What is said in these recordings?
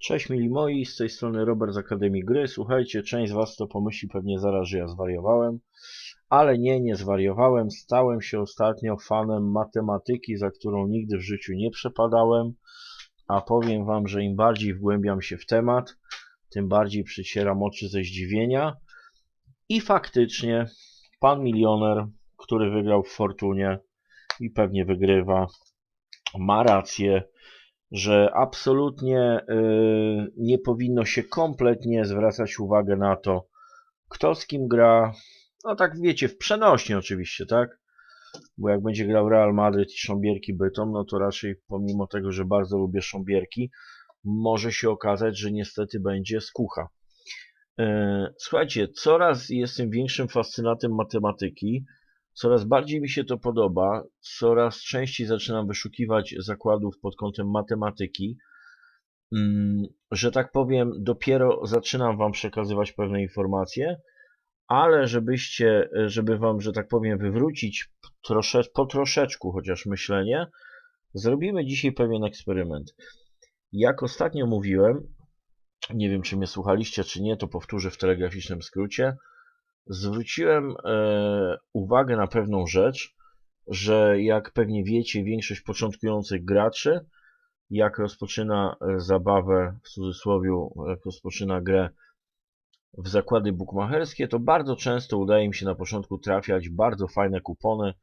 Cześć mili moi, z tej strony Robert z Akademii Gry. Słuchajcie, część z Was to pomyśli pewnie zaraz, że ja zwariowałem, ale nie, nie zwariowałem. Stałem się ostatnio fanem matematyki, za którą nigdy w życiu nie przepadałem, a powiem Wam, że im bardziej wgłębiam się w temat, tym bardziej przycieram oczy ze zdziwienia. I faktycznie pan milioner, który wygrał w Fortunie i pewnie wygrywa, ma rację że absolutnie y, nie powinno się kompletnie zwracać uwagę na to, kto z kim gra. No tak wiecie, w przenośnie oczywiście, tak? Bo jak będzie grał Real Madrid i Sząbierki Bytom, no to raczej pomimo tego, że bardzo lubię Sząbierki, może się okazać, że niestety będzie skucha. Y, słuchajcie, coraz jestem większym fascynatem matematyki, Coraz bardziej mi się to podoba, coraz częściej zaczynam wyszukiwać zakładów pod kątem matematyki, mm, że tak powiem, dopiero zaczynam Wam przekazywać pewne informacje, ale żebyście, żeby Wam, że tak powiem, wywrócić trosze, po troszeczku chociaż myślenie, zrobimy dzisiaj pewien eksperyment. Jak ostatnio mówiłem, nie wiem czy mnie słuchaliście, czy nie, to powtórzę w telegraficznym skrócie, zwróciłem e, uwagę na pewną rzecz, że jak pewnie wiecie, większość początkujących graczy, jak rozpoczyna e, zabawę, w cudzysłowie, jak rozpoczyna grę w zakłady bukmacherskie, to bardzo często udaje mi się na początku trafiać bardzo fajne kupony,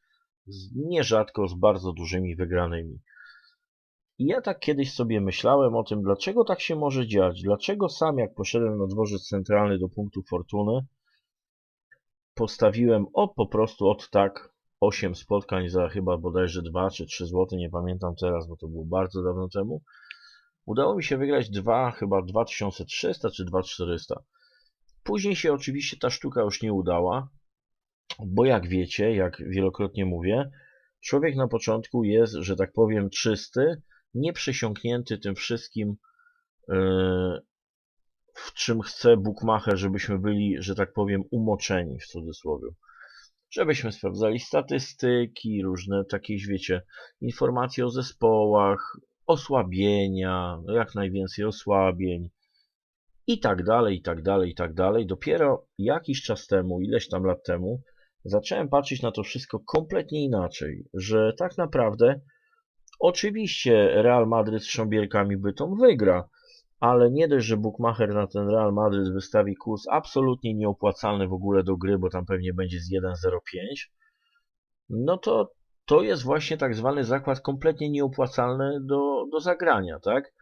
nierzadko z bardzo dużymi wygranymi. I ja tak kiedyś sobie myślałem o tym, dlaczego tak się może dziać, dlaczego sam jak poszedłem na dworzec centralny do punktu fortuny, postawiłem o po prostu od tak 8 spotkań za chyba bodajże 2 czy 3 zł, nie pamiętam teraz, bo to było bardzo dawno temu. Udało mi się wygrać 2, chyba 2300 czy 2400. Później się oczywiście ta sztuka już nie udała, bo jak wiecie, jak wielokrotnie mówię, człowiek na początku jest, że tak powiem, czysty, nieprzesiąknięty tym wszystkim, yy, w czym chce Bookmacher, żebyśmy byli, że tak powiem, umoczeni w cudzysłowie. Żebyśmy sprawdzali statystyki, różne takie, wiecie, informacje o zespołach, osłabienia, jak najwięcej osłabień i tak dalej, i tak dalej, i tak dalej. Dopiero jakiś czas temu, ileś tam lat temu, zacząłem patrzeć na to wszystko kompletnie inaczej, że tak naprawdę oczywiście Real Madryt z Sząbierkami Bytom wygra, ale nie dość, że Bookmacher na ten Real Madrid wystawi kurs absolutnie nieopłacalny w ogóle do gry, bo tam pewnie będzie z 1.05, no to to jest właśnie tak zwany zakład kompletnie nieopłacalny do, do zagrania, tak?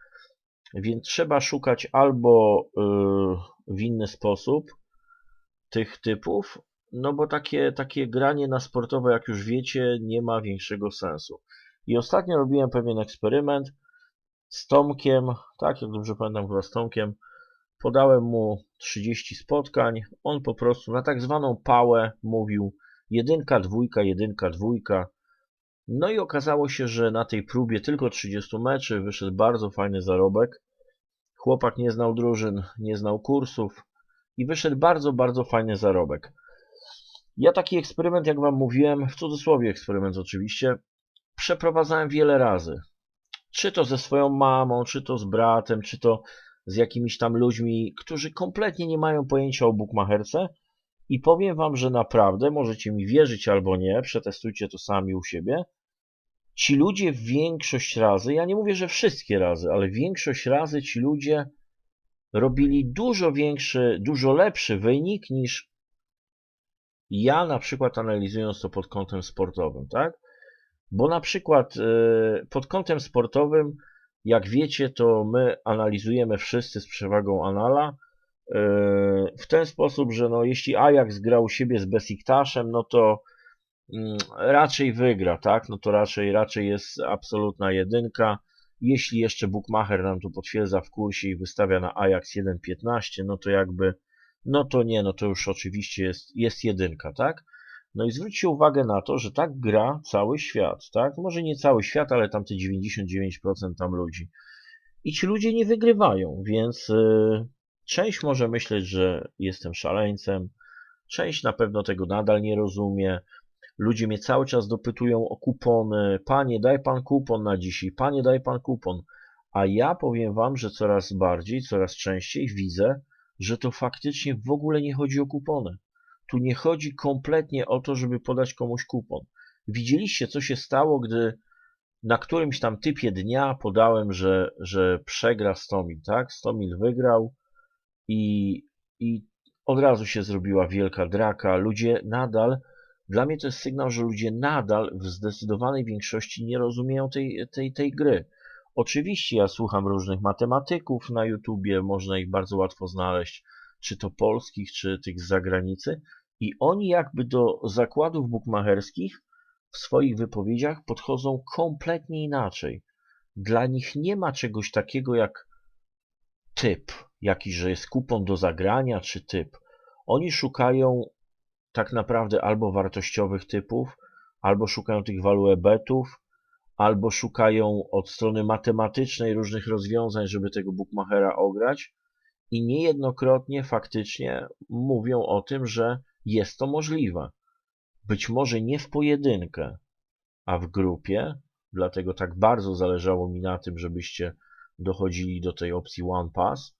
Więc trzeba szukać albo yy, w inny sposób tych typów, no bo takie, takie granie na sportowe, jak już wiecie, nie ma większego sensu. I ostatnio robiłem pewien eksperyment, z Tomkiem, tak jak dobrze pamiętam chyba z Tomkiem, podałem mu 30 spotkań, on po prostu na tak zwaną pałę mówił jedynka, dwójka, jedynka, dwójka. No i okazało się, że na tej próbie tylko 30 meczy wyszedł bardzo fajny zarobek. Chłopak nie znał drużyn, nie znał kursów i wyszedł bardzo, bardzo fajny zarobek. Ja taki eksperyment, jak Wam mówiłem, w cudzysłowie eksperyment oczywiście, przeprowadzałem wiele razy czy to ze swoją mamą, czy to z bratem, czy to z jakimiś tam ludźmi, którzy kompletnie nie mają pojęcia o bukmacherce i powiem wam, że naprawdę, możecie mi wierzyć albo nie, przetestujcie to sami u siebie, ci ludzie większość razy, ja nie mówię, że wszystkie razy, ale większość razy ci ludzie robili dużo większy, dużo lepszy wynik niż ja na przykład analizując to pod kątem sportowym, tak? Bo na przykład e, pod kątem sportowym, jak wiecie, to my analizujemy wszyscy z przewagą Anala e, w ten sposób, że no, jeśli Ajax grał u siebie z Besiktaszem, no to mm, raczej wygra, tak? No to raczej, raczej jest absolutna jedynka. Jeśli jeszcze Bookmacher nam tu potwierdza w kursie i wystawia na Ajax 1.15, no to jakby, no to nie, no to już oczywiście jest, jest jedynka, tak? No i zwróćcie uwagę na to, że tak gra cały świat, tak? Może nie cały świat, ale tam te 99% tam ludzi. I ci ludzie nie wygrywają, więc yy, część może myśleć, że jestem szaleńcem, część na pewno tego nadal nie rozumie. Ludzie mnie cały czas dopytują o kupony. Panie, daj pan kupon na dzisiaj. Panie, daj pan kupon. A ja powiem wam, że coraz bardziej, coraz częściej widzę, że to faktycznie w ogóle nie chodzi o kupony. Tu nie chodzi kompletnie o to, żeby podać komuś kupon. Widzieliście, co się stało, gdy na którymś tam typie dnia podałem, że, że przegra Stomil, tak? Stomil wygrał i, i od razu się zrobiła wielka draka. Ludzie nadal, dla mnie to jest sygnał, że ludzie nadal w zdecydowanej większości nie rozumieją tej, tej, tej gry. Oczywiście ja słucham różnych matematyków na YouTubie, można ich bardzo łatwo znaleźć, czy to polskich, czy tych z zagranicy, i oni jakby do zakładów bukmacherskich w swoich wypowiedziach podchodzą kompletnie inaczej. Dla nich nie ma czegoś takiego jak typ, jakiś, że jest kupon do zagrania, czy typ. Oni szukają tak naprawdę albo wartościowych typów, albo szukają tych value betów, albo szukają od strony matematycznej różnych rozwiązań, żeby tego bookmachera ograć i niejednokrotnie faktycznie mówią o tym, że jest to możliwe. Być może nie w pojedynkę, a w grupie, dlatego tak bardzo zależało mi na tym, żebyście dochodzili do tej opcji One Pass.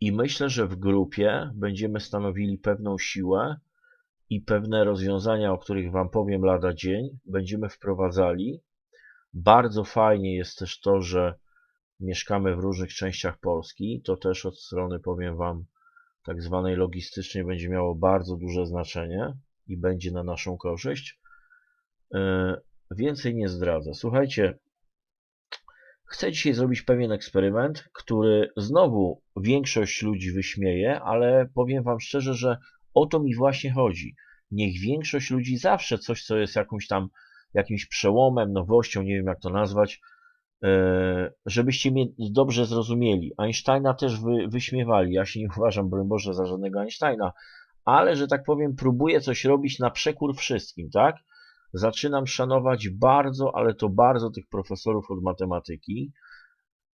I myślę, że w grupie będziemy stanowili pewną siłę i pewne rozwiązania, o których Wam powiem lada dzień, będziemy wprowadzali. Bardzo fajnie jest też to, że mieszkamy w różnych częściach Polski. To też od strony, powiem Wam, tak zwanej logistycznej będzie miało bardzo duże znaczenie i będzie na naszą korzyść. E, więcej nie zdradzę. Słuchajcie, chcę dzisiaj zrobić pewien eksperyment, który znowu większość ludzi wyśmieje, ale powiem Wam szczerze, że o to mi właśnie chodzi. Niech większość ludzi zawsze coś, co jest jakąś tam jakimś przełomem, nowością, nie wiem jak to nazwać, żebyście mnie dobrze zrozumieli. Einsteina też wy, wyśmiewali. Ja się nie uważam, broń Boże, za żadnego Einsteina, ale, że tak powiem, próbuję coś robić na przekór wszystkim, tak? Zaczynam szanować bardzo, ale to bardzo tych profesorów od matematyki.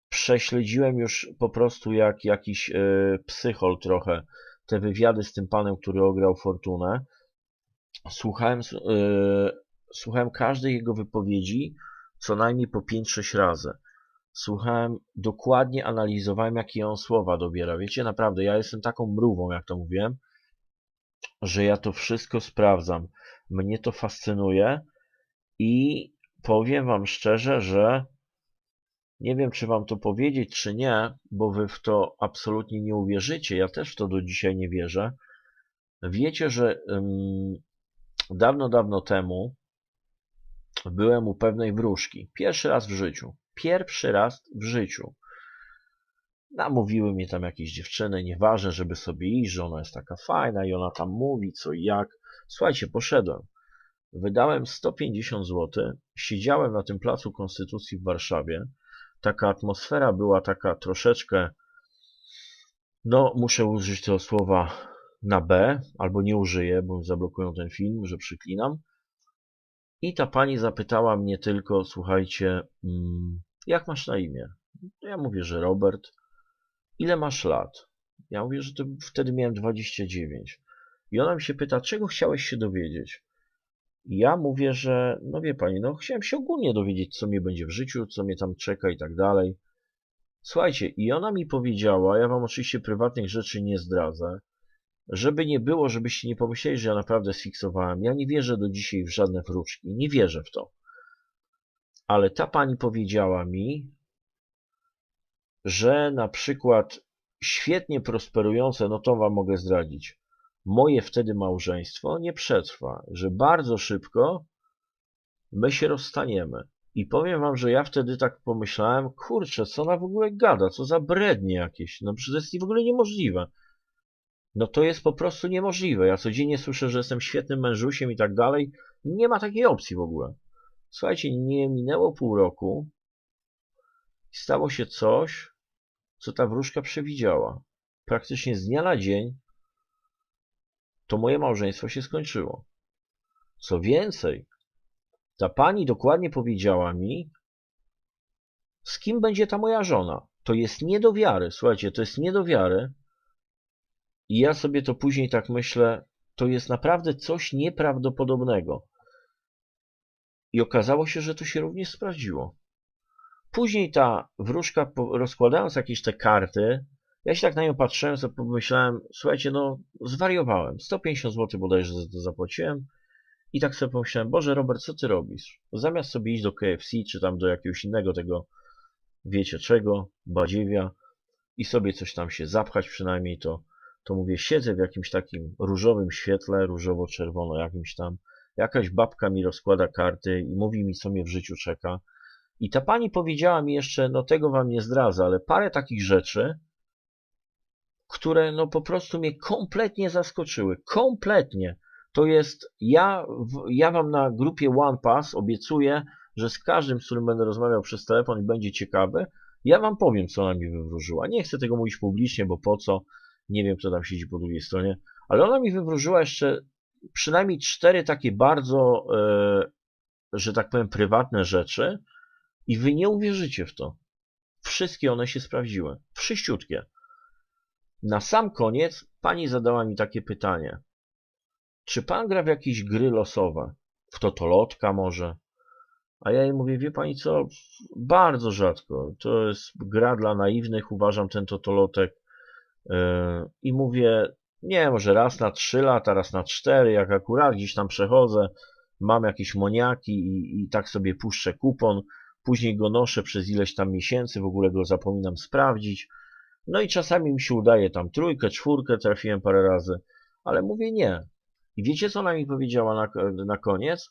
Prześledziłem już po prostu jak jakiś e, psychol trochę te wywiady z tym panem, który ograł Fortunę. Słuchałem, e, słuchałem każdej jego wypowiedzi co najmniej po 5-6 razy. Słuchałem, dokładnie analizowałem, jakie on słowa dobiera. Wiecie, naprawdę, ja jestem taką mrówą, jak to mówiłem, że ja to wszystko sprawdzam. Mnie to fascynuje i powiem wam szczerze, że nie wiem, czy wam to powiedzieć, czy nie, bo wy w to absolutnie nie uwierzycie. Ja też w to do dzisiaj nie wierzę. Wiecie, że um, dawno, dawno temu byłem u pewnej wróżki. Pierwszy raz w życiu. Pierwszy raz w życiu. Namówiły mnie tam jakieś dziewczyny, nieważne, żeby sobie iść, że ona jest taka fajna i ona tam mówi co i jak. Słuchajcie, poszedłem. Wydałem 150 zł, siedziałem na tym placu Konstytucji w Warszawie. Taka atmosfera była taka troszeczkę, no muszę użyć tego słowa na B, albo nie użyję, bo zablokują ten film, że przyklinam. I ta pani zapytała mnie tylko, słuchajcie, mm, jak masz na imię? Ja mówię, że Robert. Ile masz lat? Ja mówię, że to wtedy miałem 29. I ona mi się pyta, czego chciałeś się dowiedzieć? I ja mówię, że no wie pani, no chciałem się ogólnie dowiedzieć, co mnie będzie w życiu, co mnie tam czeka i tak dalej. Słuchajcie, i ona mi powiedziała, ja wam oczywiście prywatnych rzeczy nie zdradzę, żeby nie było, żebyście nie pomyśleli, że ja naprawdę sfiksowałem. Ja nie wierzę do dzisiaj w żadne wróżki. Nie wierzę w to. Ale ta pani powiedziała mi, że na przykład świetnie prosperujące, no to wam mogę zdradzić, moje wtedy małżeństwo nie przetrwa, że bardzo szybko my się rozstaniemy. I powiem wam, że ja wtedy tak pomyślałem, kurczę, co ona w ogóle gada, co za brednie jakieś, no przecież to jest w ogóle niemożliwe. No to jest po prostu niemożliwe. Ja codziennie słyszę, że jestem świetnym mężusiem i tak dalej. Nie ma takiej opcji w ogóle. Słuchajcie, nie minęło pół roku i stało się coś, co ta wróżka przewidziała. Praktycznie z dnia na dzień to moje małżeństwo się skończyło. Co więcej, ta pani dokładnie powiedziała mi, z kim będzie ta moja żona. To jest nie do wiary, słuchajcie, to jest nie do wiary, i ja sobie to później tak myślę, to jest naprawdę coś nieprawdopodobnego. I okazało się, że to się również sprawdziło. Później ta wróżka, rozkładając jakieś te karty, ja się tak na nią patrzyłem, sobie pomyślałem, słuchajcie, no zwariowałem. 150 zł bodajże za to zapłaciłem. I tak sobie pomyślałem, Boże Robert, co ty robisz? Zamiast sobie iść do KFC, czy tam do jakiegoś innego tego, wiecie czego, badziewia i sobie coś tam się zapchać przynajmniej, to, to mówię, siedzę w jakimś takim różowym świetle, różowo-czerwono jakimś tam, jakaś babka mi rozkłada karty i mówi mi, co mnie w życiu czeka. I ta pani powiedziała mi jeszcze, no tego wam nie zdradzę, ale parę takich rzeczy, które no po prostu mnie kompletnie zaskoczyły. Kompletnie. To jest, ja, ja wam na grupie OnePass obiecuję, że z każdym, z którym będę rozmawiał przez telefon i będzie ciekawy, ja wam powiem, co ona mi wywróżyła. Nie chcę tego mówić publicznie, bo po co? Nie wiem, kto tam siedzi po drugiej stronie. Ale ona mi wywróżyła jeszcze przynajmniej cztery takie bardzo, e, że tak powiem, prywatne rzeczy i wy nie uwierzycie w to. Wszystkie one się sprawdziły. Wszyściutkie. Na sam koniec pani zadała mi takie pytanie. Czy pan gra w jakieś gry losowe? W totolotka może? A ja jej mówię, wie pani co, bardzo rzadko. To jest gra dla naiwnych, uważam ten totolotek. Yy, I mówię, nie, może raz na trzy lata, raz na cztery, jak akurat gdzieś tam przechodzę, mam jakieś moniaki i, i tak sobie puszczę kupon, później go noszę przez ileś tam miesięcy, w ogóle go zapominam sprawdzić. No i czasami mi się udaje tam trójkę, czwórkę, trafiłem parę razy, ale mówię nie. I wiecie, co ona mi powiedziała na, na koniec?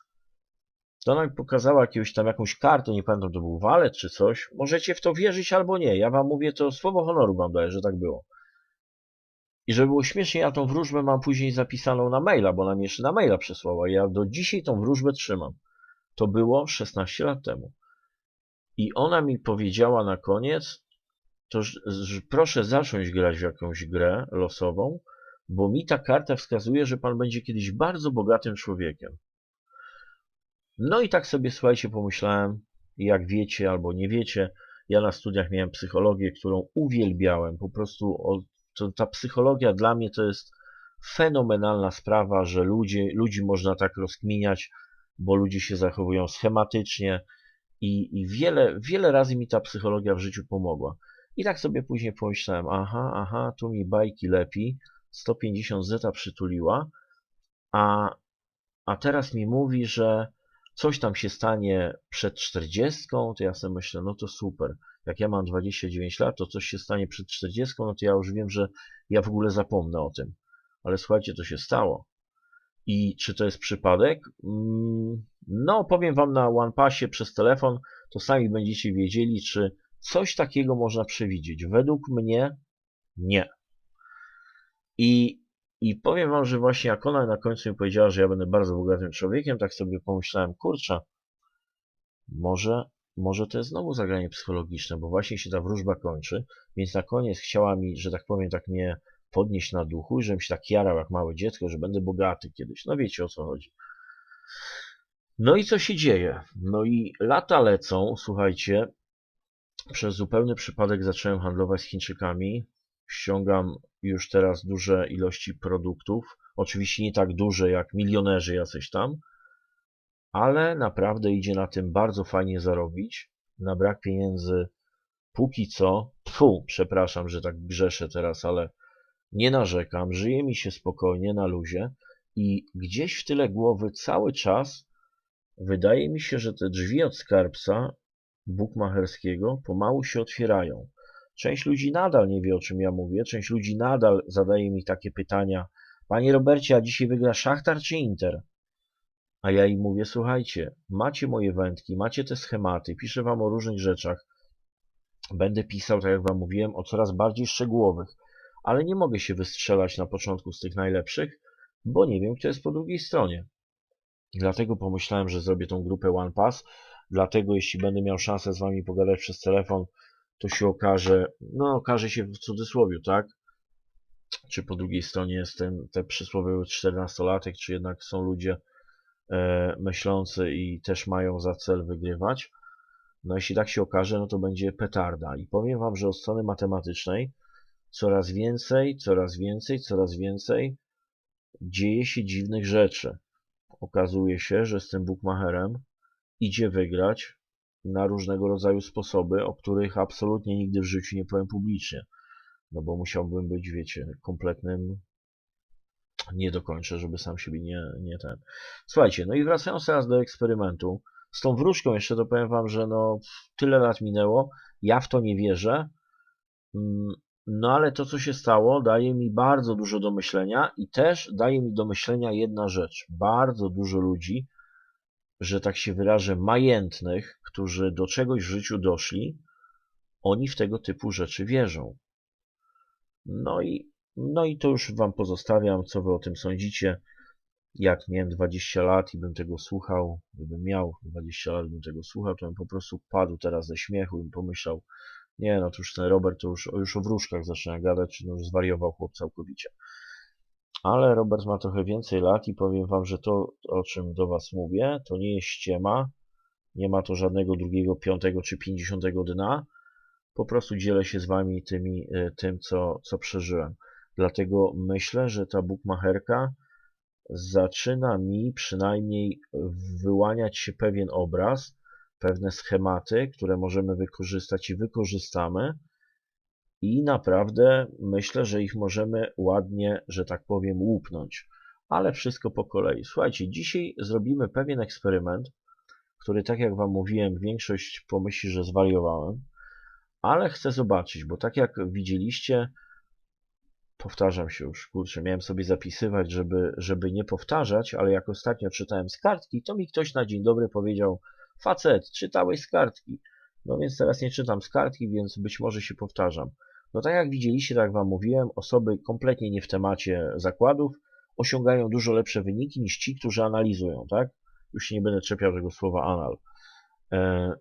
To ona mi pokazała jakiegoś tam jakąś kartę, nie pamiętam, to był walet czy coś. Możecie w to wierzyć albo nie. Ja wam mówię, to słowo honoru wam daję, że tak było. I żeby było śmiesznie, ja tą wróżbę mam później zapisaną na maila, bo ona mi jeszcze na maila przesłała. Ja do dzisiaj tą wróżbę trzymam. To było 16 lat temu. I ona mi powiedziała na koniec, to że proszę zacząć grać w jakąś grę losową, bo mi ta karta wskazuje, że pan będzie kiedyś bardzo bogatym człowiekiem. No i tak sobie, słuchajcie, pomyślałem, jak wiecie albo nie wiecie, ja na studiach miałem psychologię, którą uwielbiałem. Po prostu to, ta psychologia dla mnie to jest fenomenalna sprawa, że ludzie, ludzi można tak rozkminiać, bo ludzie się zachowują schematycznie i, i wiele, wiele razy mi ta psychologia w życiu pomogła. I tak sobie później pomyślałem, aha, aha, tu mi bajki lepi, 150 zeta przytuliła, a, a teraz mi mówi, że coś tam się stanie przed 40, to ja sobie myślę, no to super. Jak ja mam 29 lat, to coś się stanie przed 40, no to ja już wiem, że ja w ogóle zapomnę o tym. Ale słuchajcie, to się stało. I czy to jest przypadek? Mm, no, powiem Wam na OnePassie przez telefon, to sami będziecie wiedzieli, czy coś takiego można przewidzieć. Według mnie nie. I, I powiem Wam, że właśnie jak ona na końcu mi powiedziała, że ja będę bardzo bogatym człowiekiem, tak sobie pomyślałem, kurczę, może, może to jest znowu zagranie psychologiczne, bo właśnie się ta wróżba kończy, więc na koniec chciała mi, że tak powiem, tak mnie podnieść na duchu i żebym się tak jarał jak małe dziecko, że będę bogaty kiedyś. No wiecie o co chodzi. No i co się dzieje? No i lata lecą, słuchajcie, przez zupełny przypadek zacząłem handlować z Chińczykami. Ściągam już teraz duże ilości produktów. Oczywiście nie tak duże jak milionerzy jacyś tam, ale naprawdę idzie na tym bardzo fajnie zarobić. Na brak pieniędzy póki co, tfu, przepraszam, że tak grzeszę teraz, ale nie narzekam, żyje mi się spokojnie, na luzie i gdzieś w tyle głowy cały czas wydaje mi się, że te drzwi od skarbca bukmacherskiego pomału się otwierają. Część ludzi nadal nie wie, o czym ja mówię, część ludzi nadal zadaje mi takie pytania Panie Robercie, a dzisiaj wygra Szachtar czy Inter? A ja im mówię, słuchajcie, macie moje wędki, macie te schematy, piszę wam o różnych rzeczach. Będę pisał, tak jak wam mówiłem, o coraz bardziej szczegółowych, ale nie mogę się wystrzelać na początku z tych najlepszych, bo nie wiem, kto jest po drugiej stronie. Dlatego pomyślałem, że zrobię tą grupę OnePass, dlatego jeśli będę miał szansę z wami pogadać przez telefon, to się okaże, no okaże się w cudzysłowie, tak? Czy po drugiej stronie jest ten, te przysłowiowy 14-latek, czy jednak są ludzie myślący i też mają za cel wygrywać. No jeśli tak się okaże, no to będzie petarda. I powiem wam, że od strony matematycznej coraz więcej, coraz więcej, coraz więcej dzieje się dziwnych rzeczy. Okazuje się, że z tym bookmacherem idzie wygrać na różnego rodzaju sposoby, o których absolutnie nigdy w życiu nie powiem publicznie. No bo musiałbym być, wiecie, kompletnym nie dokończę, żeby sam siebie nie, nie ten. Słuchajcie, no i wracając teraz do eksperymentu. Z tą wróżką jeszcze to powiem wam, że no tyle lat minęło, ja w to nie wierzę, mm, no ale to, co się stało, daje mi bardzo dużo do myślenia i też daje mi do myślenia jedna rzecz. Bardzo dużo ludzi, że tak się wyrażę, majętnych, którzy do czegoś w życiu doszli, oni w tego typu rzeczy wierzą. No i, no i to już wam pozostawiam, co wy o tym sądzicie. Jak miałem 20 lat i bym tego słuchał, gdybym miał 20 lat, bym tego słuchał, to bym po prostu padł teraz ze śmiechu i bym pomyślał, nie, no to już ten Robert to już, już o wróżkach zaczyna gadać, czy no już zwariował chłop całkowicie. Ale Robert ma trochę więcej lat i powiem wam, że to, o czym do was mówię, to nie jest ściema, nie ma to żadnego drugiego, piątego czy pięćdziesiątego dna. Po prostu dzielę się z wami tymi, e, tym, co, co przeżyłem. Dlatego myślę, że ta bukmacherka zaczyna mi przynajmniej wyłaniać się pewien obraz, pewne schematy, które możemy wykorzystać i wykorzystamy. I naprawdę myślę, że ich możemy ładnie, że tak powiem, łupnąć. Ale wszystko po kolei. Słuchajcie, dzisiaj zrobimy pewien eksperyment, który, tak jak Wam mówiłem, większość pomyśli, że zwariowałem, ale chcę zobaczyć, bo tak jak widzieliście, powtarzam się już, kurczę, miałem sobie zapisywać, żeby, żeby nie powtarzać, ale jak ostatnio czytałem z kartki, to mi ktoś na dzień dobry powiedział, Facet, czytałeś z kartki. No więc teraz nie czytam z kartki, więc być może się powtarzam. No tak jak widzieliście, tak jak wam mówiłem, osoby kompletnie nie w temacie zakładów osiągają dużo lepsze wyniki niż ci, którzy analizują, tak? Już nie będę czepiał tego słowa anal. E,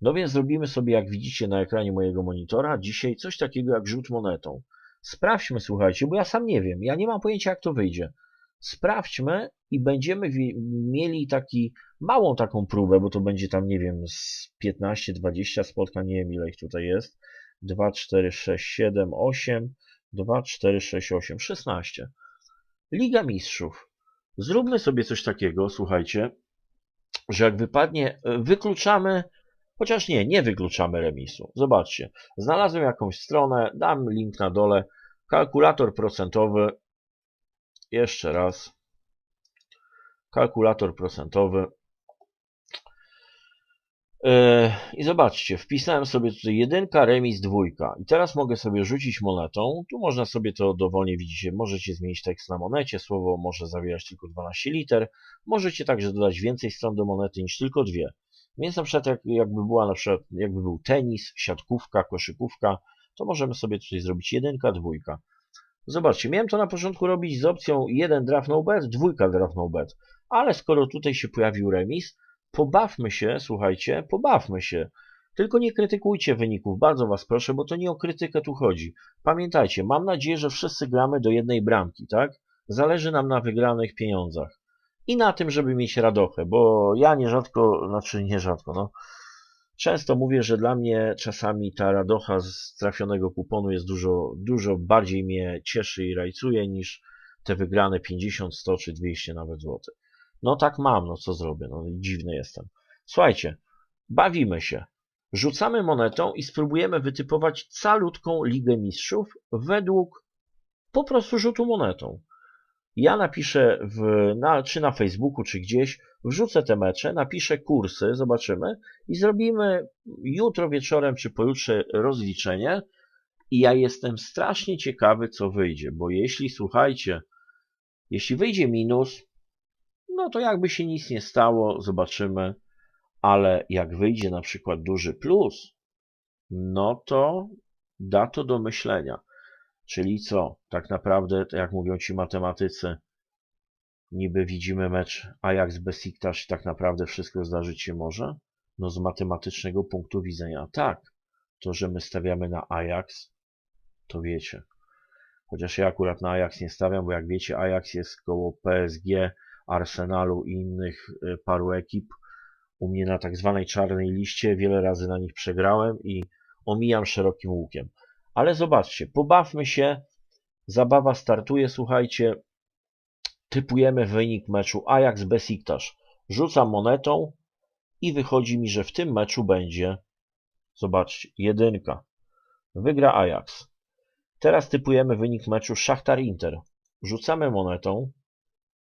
no więc zrobimy sobie, jak widzicie na ekranie mojego monitora, dzisiaj coś takiego jak rzut monetą. Sprawdźmy, słuchajcie, bo ja sam nie wiem, ja nie mam pojęcia, jak to wyjdzie. Sprawdźmy i będziemy mieli taki małą taką próbę, bo to będzie tam, nie wiem, z 15-20 spotkań, nie wiem ile ich tutaj jest. 2, 4, 6, 7, 8, 2, 4, 6, 8, 16. Liga Mistrzów. Zróbmy sobie coś takiego, słuchajcie, że jak wypadnie, wykluczamy, chociaż nie, nie wykluczamy remisu. Zobaczcie, znalazłem jakąś stronę, dam link na dole, kalkulator procentowy, jeszcze raz, kalkulator procentowy, Yy, I zobaczcie, wpisałem sobie tutaj jedynka, remis, dwójka. I teraz mogę sobie rzucić monetą. Tu można sobie to dowolnie, widzicie, możecie zmienić tekst na monecie. Słowo może zawierać tylko 12 liter. Możecie także dodać więcej stron do monety niż tylko dwie. Więc na przykład jak, jakby była na przykład, jakby był tenis, siatkówka, koszykówka, to możemy sobie tutaj zrobić jedynka, dwójka. Zobaczcie, miałem to na początku robić z opcją 1 draft no bet, dwójka draft no bet. Ale skoro tutaj się pojawił remis, pobawmy się, słuchajcie, pobawmy się. Tylko nie krytykujcie wyników, bardzo was proszę, bo to nie o krytykę tu chodzi. Pamiętajcie, mam nadzieję, że wszyscy gramy do jednej bramki, tak? Zależy nam na wygranych pieniądzach. I na tym, żeby mieć radochę, bo ja nierzadko, znaczy nierzadko, no, często mówię, że dla mnie czasami ta radocha z trafionego kuponu jest dużo, dużo bardziej mnie cieszy i rajcuje niż te wygrane 50, 100 czy 200 nawet złotych. No tak mam, no co zrobię, no dziwny jestem. Słuchajcie, bawimy się. Rzucamy monetą i spróbujemy wytypować calutką Ligę Mistrzów według po prostu rzutu monetą. Ja napiszę w, na, czy na Facebooku, czy gdzieś, wrzucę te mecze, napiszę kursy, zobaczymy i zrobimy jutro wieczorem, czy pojutrze rozliczenie i ja jestem strasznie ciekawy, co wyjdzie, bo jeśli, słuchajcie, jeśli wyjdzie minus, no to jakby się nic nie stało, zobaczymy, ale jak wyjdzie na przykład duży plus, no to da to do myślenia. Czyli co? Tak naprawdę, jak mówią ci matematycy, niby widzimy mecz Ajax Besiktas tak naprawdę wszystko zdarzyć się może? No z matematycznego punktu widzenia tak. To, że my stawiamy na Ajax, to wiecie. Chociaż ja akurat na Ajax nie stawiam, bo jak wiecie, Ajax jest koło PSG, Arsenalu i innych y, paru ekip. U mnie na tak zwanej czarnej liście wiele razy na nich przegrałem i omijam szerokim łukiem. Ale zobaczcie, pobawmy się, zabawa startuje, słuchajcie, typujemy wynik meczu Ajax Besiktas. Rzucam monetą i wychodzi mi, że w tym meczu będzie, zobaczcie, jedynka. Wygra Ajax. Teraz typujemy wynik meczu Szachtar-Inter. Rzucamy monetą,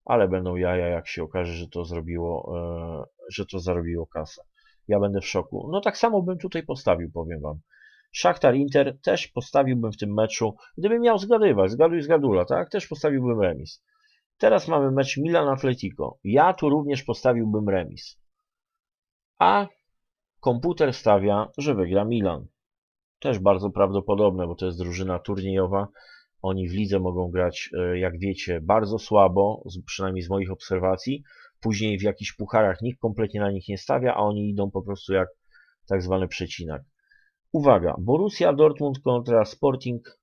ale będą jaja, jak się okaże, że to zrobiło, e, że to zarobiło kasę. Ja będę w szoku. No tak samo bym tutaj postawił, powiem wam. Szachtar Inter też postawiłbym w tym meczu, gdybym miał zgadywać, zgaduj zgadula, tak? Też postawiłbym remis. Teraz mamy mecz Milan Atletico. Ja tu również postawiłbym remis. A komputer stawia, że wygra Milan. Też bardzo prawdopodobne, bo to jest drużyna turniejowa. Oni w lidze mogą grać, e, jak wiecie, bardzo słabo, przynajmniej z moich obserwacji. Później w jakichś pucharach nikt kompletnie na nich nie stawia, a oni idą po prostu jak tak zwany przecinak. Uwaga, Borussia Dortmund kontra Sporting.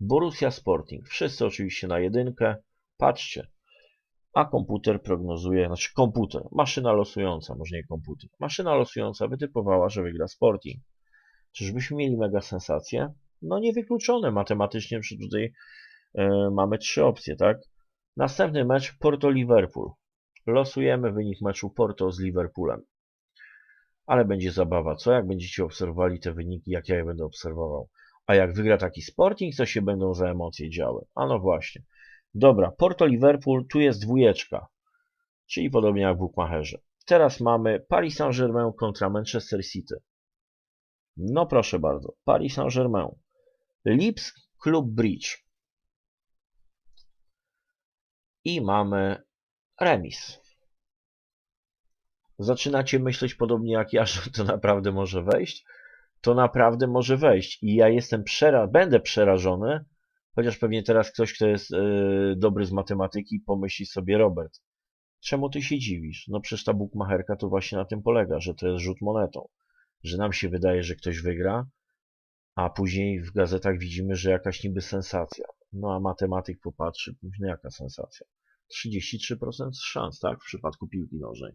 Borussia Sporting. Wszyscy oczywiście na jedynkę. Patrzcie. A komputer prognozuje, znaczy komputer, maszyna losująca, może nie komputer. Maszyna losująca wytypowała, że wygra Sporting. Czyżbyśmy mieli mega sensację? No niewykluczone matematycznie, że tutaj e, mamy trzy opcje, tak? Następny mecz Porto-Liverpool. Losujemy wynik meczu Porto z Liverpoolem. Ale będzie zabawa. Co jak będziecie obserwowali te wyniki, jak ja je będę obserwował? A jak wygra taki Sporting, co się będą za emocje działy? A no właśnie. Dobra, Porto-Liverpool, tu jest dwójeczka. Czyli podobnie jak w Bukmacherze. Teraz mamy Paris Saint-Germain kontra Manchester City. No proszę bardzo, Paris Saint-Germain. Lipsk Club Bridge. I mamy remis. Zaczynacie myśleć podobnie jak ja, że to naprawdę może wejść? To naprawdę może wejść. I ja jestem przera będę przerażony, chociaż pewnie teraz ktoś, kto jest yy, dobry z matematyki, pomyśli sobie, Robert, czemu ty się dziwisz? No przecież ta bukmacherka to właśnie na tym polega, że to jest rzut monetą. Że nam się wydaje, że ktoś wygra, a później w gazetach widzimy, że jakaś niby sensacja. No a matematyk popatrzy, no jaka sensacja. 33% szans, tak, w przypadku piłki nożnej.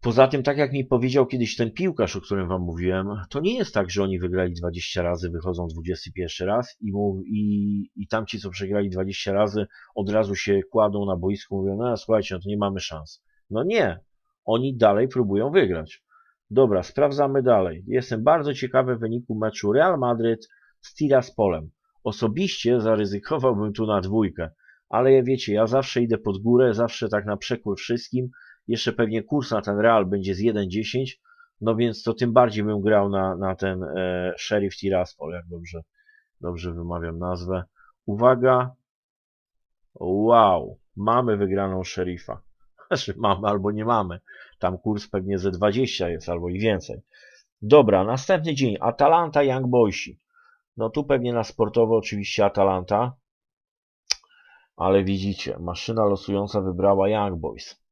Poza tym, tak jak mi powiedział kiedyś ten piłkarz, o którym wam mówiłem, to nie jest tak, że oni wygrali 20 razy, wychodzą 21 raz i, mów, i, i tamci, co przegrali 20 razy, od razu się kładą na boisku, mówią, no słuchajcie, no to nie mamy szans. No nie, oni dalej próbują wygrać. Dobra, sprawdzamy dalej. Jestem bardzo ciekawy wyniku meczu Real Madryd z Tiraspolem. Osobiście zaryzykowałbym tu na dwójkę, ale ja wiecie, ja zawsze idę pod górę, zawsze tak na przekór wszystkim. Jeszcze pewnie kurs na ten Real będzie z 1,10, no więc to tym bardziej bym grał na, na ten e, Sheriff Tiraspol, jak dobrze, dobrze wymawiam nazwę. Uwaga, wow, mamy wygraną Sheriffa. Znaczy mamy albo nie mamy. Tam kurs pewnie ze 20 jest albo i więcej. Dobra, następny dzień. Atalanta Young Boysi. No tu pewnie na sportowo oczywiście Atalanta. Ale widzicie, maszyna losująca wybrała Young Boys.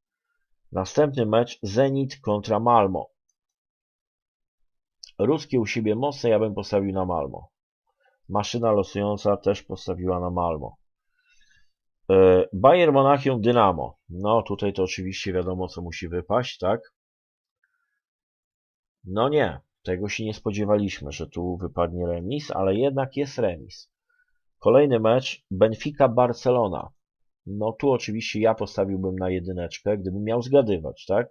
Następny mecz Zenit kontra Malmo. Ruskie u siebie mocne, ja bym postawił na Malmo. Maszyna losująca też postawiła na Malmo. E, Bayern Monachium Dynamo. No tutaj to oczywiście wiadomo co musi wypaść, tak? No nie, tego się nie spodziewaliśmy, że tu wypadnie remis, ale jednak jest remis. Kolejny mecz Benfica Barcelona. No tu oczywiście ja postawiłbym na jedyneczkę, gdybym miał zgadywać, tak?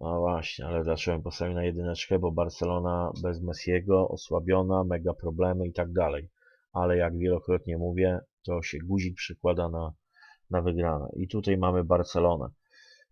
No właśnie, ale dlaczego postawił na jedyneczkę? Bo Barcelona bez Messiego, osłabiona, mega problemy i tak dalej. Ale jak wielokrotnie mówię, to się guzik przykłada na, na wygrane. I tutaj mamy Barcelonę.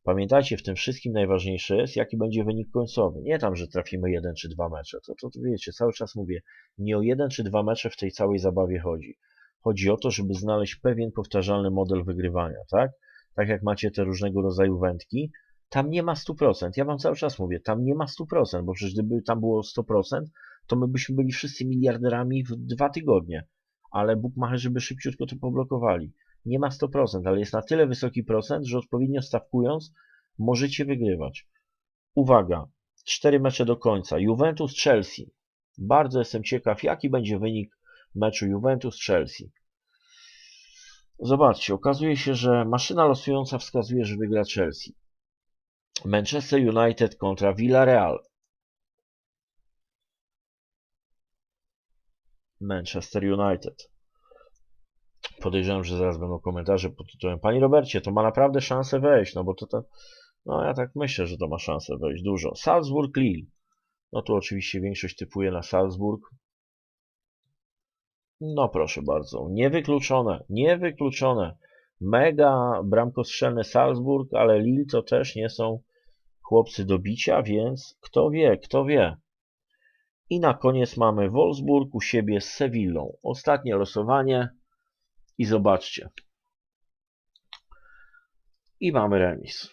Pamiętajcie, w tym wszystkim najważniejsze jest, jaki będzie wynik końcowy. Nie tam, że trafimy jeden czy dwa mecze. To, to, to wiecie, cały czas mówię, nie o jeden czy dwa mecze w tej całej zabawie chodzi. Chodzi o to, żeby znaleźć pewien powtarzalny model wygrywania, tak? Tak jak macie te różnego rodzaju wędki, tam nie ma 100%. Ja wam cały czas mówię, tam nie ma 100%, bo przecież gdyby tam było 100%, to my byśmy byli wszyscy miliarderami w dwa tygodnie ale bukmacherzy by szybciutko to poblokowali. Nie ma 100%, ale jest na tyle wysoki procent, że odpowiednio stawkując możecie wygrywać. Uwaga, cztery mecze do końca. Juventus-Chelsea. Bardzo jestem ciekaw, jaki będzie wynik meczu Juventus-Chelsea. Zobaczcie, okazuje się, że maszyna losująca wskazuje, że wygra Chelsea. Manchester United kontra Villarreal. Manchester United. Podejrzewam, że zaraz będą komentarze pod tytułem Panie Robercie, to ma naprawdę szansę wejść, no bo to, to No ja tak myślę, że to ma szansę wejść dużo. Salzburg Lille. No tu oczywiście większość typuje na Salzburg. No proszę bardzo, niewykluczone, niewykluczone. Mega bramkostrzelny Salzburg, ale Lille to też nie są chłopcy do bicia, więc kto wie, kto wie. I na koniec mamy Wolfsburg u siebie z Sewillą. Ostatnie losowanie i zobaczcie. I mamy remis.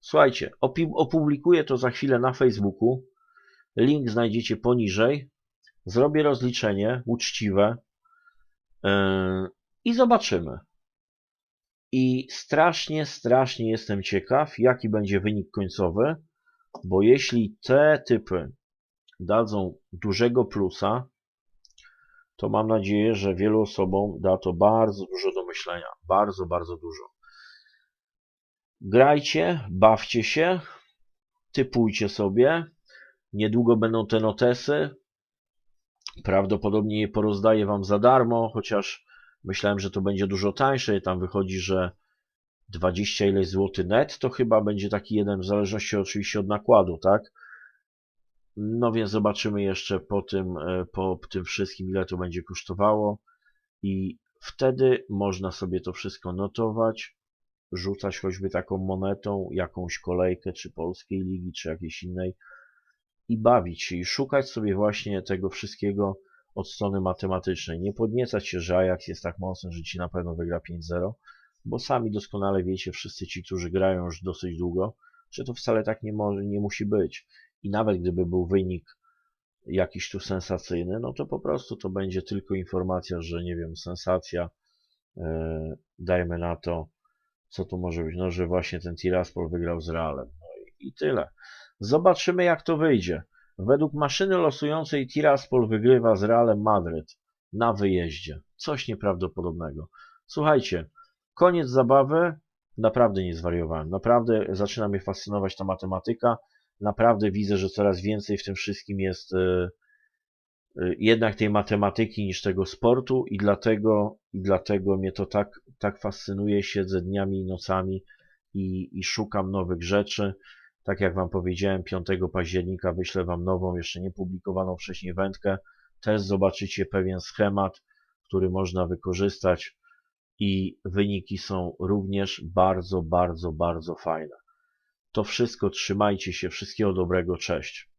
Słuchajcie, opublikuję to za chwilę na Facebooku. Link znajdziecie poniżej. Zrobię rozliczenie uczciwe i zobaczymy. I strasznie, strasznie jestem ciekaw, jaki będzie wynik końcowy, bo jeśli te typy dadzą dużego plusa, to mam nadzieję, że wielu osobom da to bardzo dużo do myślenia. Bardzo, bardzo dużo. Grajcie, bawcie się, typujcie sobie. Niedługo będą te notesy. Prawdopodobnie je porozdaję Wam za darmo, chociaż myślałem, że to będzie dużo tańsze. Tam wychodzi, że 20 ileś złoty net to chyba będzie taki jeden, w zależności oczywiście od nakładu, tak? No więc zobaczymy jeszcze po tym, e, po tym wszystkim, ile to będzie kosztowało i wtedy można sobie to wszystko notować, rzucać choćby taką monetą, jakąś kolejkę, czy polskiej ligi, czy jakiejś innej i bawić się i szukać sobie właśnie tego wszystkiego od strony matematycznej. Nie podniecać się, że Ajax jest tak mocny, że ci na pewno wygra 5-0, bo sami doskonale wiecie, wszyscy ci, którzy grają już dosyć długo, że to wcale tak nie może, nie musi być. I nawet gdyby był wynik jakiś tu sensacyjny, no to po prostu to będzie tylko informacja, że nie wiem, sensacja, yy, dajmy na to, co tu może być, no że właśnie ten Tiraspol wygrał z Realem. No i, i tyle. Zobaczymy jak to wyjdzie. Według maszyny losującej Tiraspol wygrywa z Realem Madryt na wyjeździe. Coś nieprawdopodobnego. Słuchajcie, koniec zabawy. Naprawdę nie zwariowałem. Naprawdę zaczyna mnie fascynować ta matematyka. Naprawdę widzę, że coraz więcej w tym wszystkim jest e, e, jednak tej matematyki niż tego sportu i dlatego, i dlatego mnie to tak, tak fascynuje. Siedzę dniami i nocami i, i szukam nowych rzeczy. Tak jak Wam powiedziałem, 5 października wyślę Wam nową, jeszcze nie publikowaną wcześniej wędkę. Też zobaczycie pewien schemat, który można wykorzystać i wyniki są również bardzo, bardzo, bardzo fajne. To wszystko, trzymajcie się, wszystkiego dobrego, cześć.